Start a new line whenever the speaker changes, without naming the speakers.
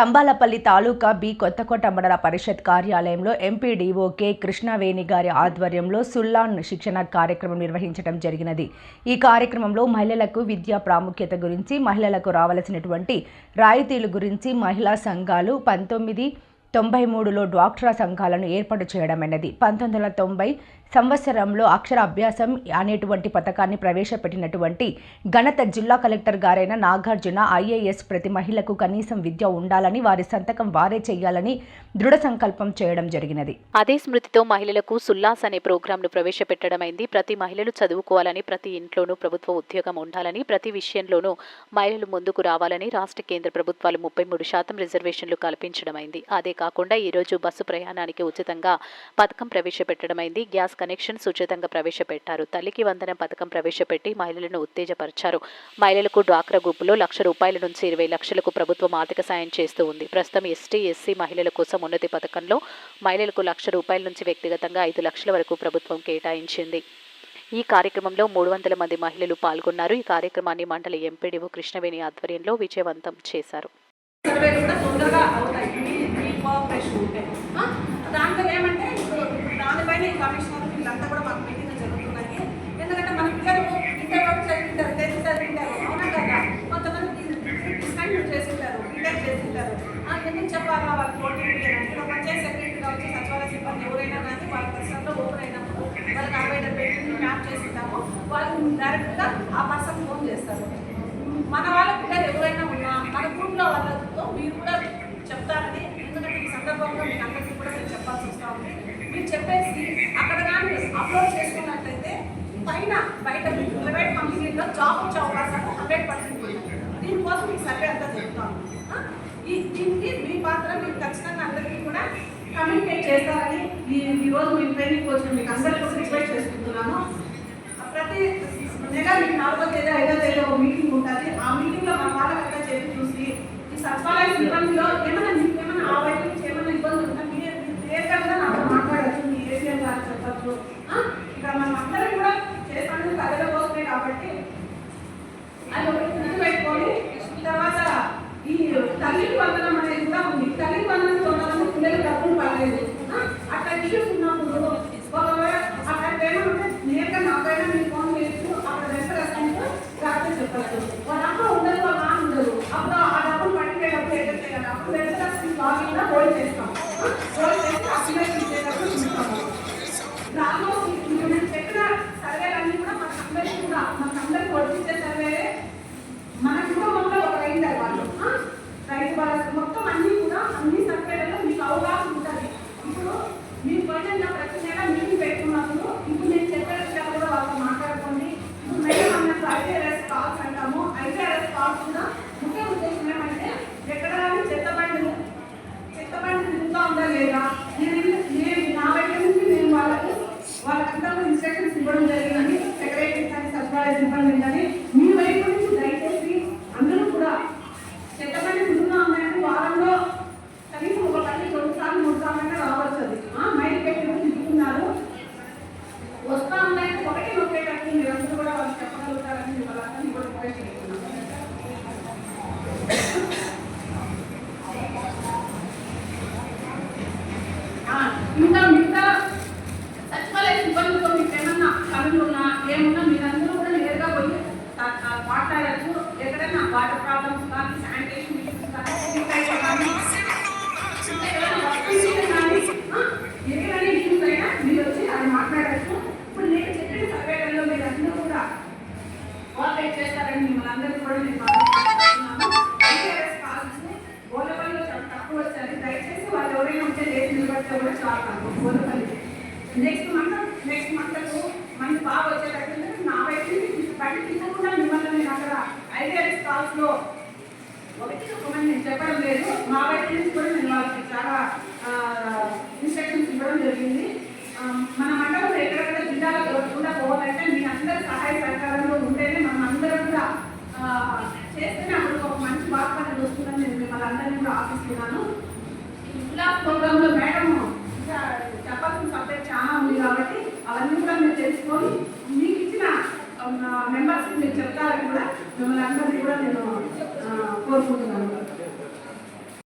తంబాలపల్లి తాలూకా B Kothakota మండల పరిషత్ కార్యాలయంలో MPDO K Krishnaveni గారి ఆధ్వర్యంలో సుల్లాన్ శిక్షణ కార్యక్రమం నిర్వహించడం జరిగినది. ఈ కార్యక్రమంలో మహిళలకు విద్యా ప్రాముఖ్యత గురించి మహిళలకు రావలసినటువంటి రాయితీలు గురించి మహిళా సంఘాలు పంతొమ్మిది తొంభై మూడులో డ్వాక్రా సంఘాలను ఏర్పాటు చేయడం అన్నది పంతొమ్మిది వందల తొంభై సంవత్సరంలో అక్షరాభ్యాసం అనేటువంటి పథకాన్ని ప్రవేశపెట్టినటువంటి ఘనత జిల్లా కలెక్టర్ గారైన నాగార్జున ఐఏఎస్ ప్రతి మహిళకు కనీసం విద్య ఉండాలని వారి సంతకం వారే చేయాలని దృఢ సంకల్పం చేయడం జరిగినది.
అదే స్మృతితో మహిళలకు సుల్లాస్ అనే ప్రోగ్రాంను ప్రవేశపెట్టడమైంది. ప్రతి మహిళలు చదువుకోవాలని ప్రతి ఇంట్లోనూ ప్రభుత్వ ఉద్యోగం ఉండాలని ప్రతి విషయంలోనూ మహిళలు ముందుకు రావాలని రాష్ట్ర కేంద్ర ప్రభుత్వాలు ముప్పై మూడు శాతం రిజర్వేషన్లు కల్పించడమైంది. అదే కాకుండా ఈరోజు బస్సు ప్రయాణానికి ఉచితంగా పథకం ప్రవేశపెట్టడమైంది. గ్యాస్ కనెక్షన్స్ ఉచితంగా ప్రవేశపెట్టారు. తల్లికి వందనం పథకం ప్రవేశపెట్టి మహిళలను ఉత్తేజపరిచారు. మహిళలకు డ్వాక్రా గ్రూపులో లక్ష రూపాయల నుంచి ఇరవై లక్షలకు ప్రభుత్వం ఆర్థిక సాయం చేస్తూ ఉంది. ప్రస్తుతం ఎస్టీ ఎస్సీ మహిళల కోసం ఉన్నతి పథకంలో మహిళలకు లక్ష రూపాయల నుంచి వ్యక్తిగతంగా ఐదు లక్షల వరకు ప్రభుత్వం కేటాయించింది. ఈ కార్యక్రమంలో మూడు వందల మంది మహిళలు పాల్గొన్నారు. ఈ కార్యక్రమాన్ని మండలి ఎంపీడీఓ కృష్ణవేణి ఆధ్వర్యంలో విజయవంతం చేశారు.
దాంట్లో ఏమంటే తొందరగా అవుతాయి మీ మీ కోఆపరేషన్ ఉంటే ఆ? దాంట్లో ఏమంటే ఇప్పుడు దానిపైన ఈ కమిషనర్ వీళ్ళంతా కూడా మాకు మీటింగ్ జరుగుతున్నాయి. ఎందుకంటే మన పిల్లలు ఇంటర్ వరకు చదివింటారు టెన్త్ చదివింటారు. అవునా కదా? కొంతమంది డిస్కంటిన్యూ చేసింటారు బీటెక్ చేసింటారు ఎందుకు చెప్పాలా వాళ్ళు పోటీ అంటే పంచాయత్ సెక్రటరీగా వచ్చి సచివాలయ సిబ్బంది ఎవరైనా కానీ వాళ్ళ పర్సన్లో ఓపెన్ అయినప్పుడు వాళ్ళకి అరవై డెబ్బై మ్యాప్ చేసింటాము వాళ్ళు డైరెక్ట్గా ఆ పర్సన్ ఫోన్ చేస్తారు. మన వాళ్ళ పిల్లలు ఎవరైనా ఉన్నా మన గ్రూప్లో వాళ్ళతో మీరు కూడా చెప్తారని ఎందుకంటే ఈ సందర్భంగా మీకు అందరికీ కూడా నేను చెప్పాలి వస్తూ ఉంది మీరు చెప్పేసి అక్కడ కానీ అప్లోడ్ చేసుకున్నట్లయితే పైన బయట ప్రైవేట్ కంపెనీలో జాబ్ వచ్చే అవకాశాలు హండ్రెడ్ పర్సెంట్ దీనికోసం మీకు సర్వే అంతా చెప్తాను ఈ దీనికి మీ పాత్ర మీరు ఖచ్చితంగా అందరికీ కూడా కమ్యూనికేట్ చేస్తారని ఈరోజు మీ ట్రైనింగ్ వచ్చిన మీకు అందరికీ కూడా రిక్వెస్ట్ చేసుకుంటున్నాను. ప్రతి నెల మీకు నాలుగో తేదీ ఐదో తేదీ ఒక మీటింగ్ ఉంటుంది. ఆ మీటింగ్లో మన వాళ్ళకంతా చెప్పి చూసి ఈ సచివాలయ సిబ్బందిలో ఏమైనా మీకు ఏమైనా ఆ వైపు నుంచి ఏమైనా ఇబ్బంది ఉంటే మీరు క్లియర్గా కూడా నాతో మాట్లాడచ్చు మీ ఏసీఎం గారు చెప్పచ్చు ఆ? ఇక్కడ మనం అందరం కూడా చేస్తాను ప్రజల కోసమే కాబట్టి అది ఒకటి గుర్తుపెట్టుకొని తర్వాత ఈ తల్లికి వందనం అనేది కూడా ఉంది తల్లికి వందనం తొందరగా పిల్లలు డబ్బులు పడలేదు ఆ? అట్లా ఇష్యూస్ ఉన్నప్పుడు ఒకవేళ అక్కడ ఏమంటే నేరుగా నాకైనా మీరు ఫోన్ చేయొచ్చు అక్కడ రెస్టారెంట్ రాత్రి చెప్పచ్చు వాళ్ళ అమ్మ ఉండదు వాళ్ళ నాన్న ఉండదు అప్పుడు ఆ డబ్బులు పడిపోయేటప్పుడు ఏదో చేయాలి అప్పుడు రెస్టారెంట్ లాగిన్ హోల్డ్ చేస్తాం. హోల్డ్ చేసి ఆ ఇచ్చేటప్పుడు చూస్తాము గ్రామంలో ఇప్పుడు నేను చెప్పిన సర్వేలన్నీ కూడా మనకు కూడా మనకు అందరికీ వర్తించే సర్వే మన కుటుంబంలో ఒక రైతు వాళ్ళు ఆ? రైతు వాళ్ళ మొత్తం అన్ని కూడా అన్ని సర్వేలలో మీకు అవగాహన ఉంటుంది ఇప్పుడు మీరు పోయిన ప్రతి నెల మీటింగ్ పెట్టుకున్నప్పుడు ఇప్పుడు నేను చెప్పే విషయాలు కూడా వాళ్ళతో మాట్లాడుకోండి ఇప్పుడు మేము అన్నట్టు ఐటీఆర్ఎస్ కాల్స్ అంటాము ఐటీఆర్ఎస్ కాల్స్ కూడా ముఖ్య ఉద్దేశం ఏమంటే ఎక్కడ కానీ చెత్త బండ్లు చెత్త బండి తిరుగుతూ ఉందా లేదా నేను నేను నా వైపు నుంచి నేను వాళ్ళకు వాళ్ళకంతా ఇన్స్ట్రక్షన్స్ ఇవ్వడం జరిగిందని సెక్రటరీ కానీ సచివాలయ సిబ్బంది కానీ మీ వైపు నుంచి దయచేసి అందరూ కూడా చెత్త బండి తిరుగుతూ ఉన్నాయని వారంలో కనీసం ఒక పని రెండు సార్లు మూడు సార్లు అయినా రావచ్చు అది. ఆ, మైక్ పెట్టి కూడా తిరుగుతున్నారు వస్తా ఉన్నాయని ఒకటి నొక్కేటట్టు మీరు అందరూ కూడా వాళ్ళు చెప్పగలుగుతారని మిమ్మల్ని అందరినీ కూడా రిక్వెస్ట్ ఇంకా మిగతా సచివాలయ సిబ్బందితో మీకు ఏమన్నా పనులు ఉన్నా ఏమున్నా కూడా చాలా గోలపల్లి నెక్స్ట్ మంత్ నెక్స్ట్ మంత్కు మంచి బాగా వచ్చేటట్టు నా బయట బయట తీసుకోకుండా మిమ్మల్ని నేను అక్కడ ఐటీఆర్ఎస్ కాల్స్లో ఒకటి ఒక మంది నేను చెప్పడం లేదు. మా బయట నుంచి కూడా నేను వాళ్ళకి చాలా ఇన్స్ట్రక్షన్స్ ఇవ్వడం జరిగింది. మన మండలంలో ఎక్కడెక్కడ జిల్లాలో కూడా పోవాలంటే మీ అందరి సహాయ సహకారంలో ఉంటేనే మనం అందరం కూడా చేస్తేనే అప్పుడు ఒక మంచి వాతావరణం వస్తుందని నేను మిమ్మల్ని అందరినీ కూడా ఆశిస్తున్నాను. ఈ గులాబ్ ప్రోగ్రాంలో మేడం мікрофону.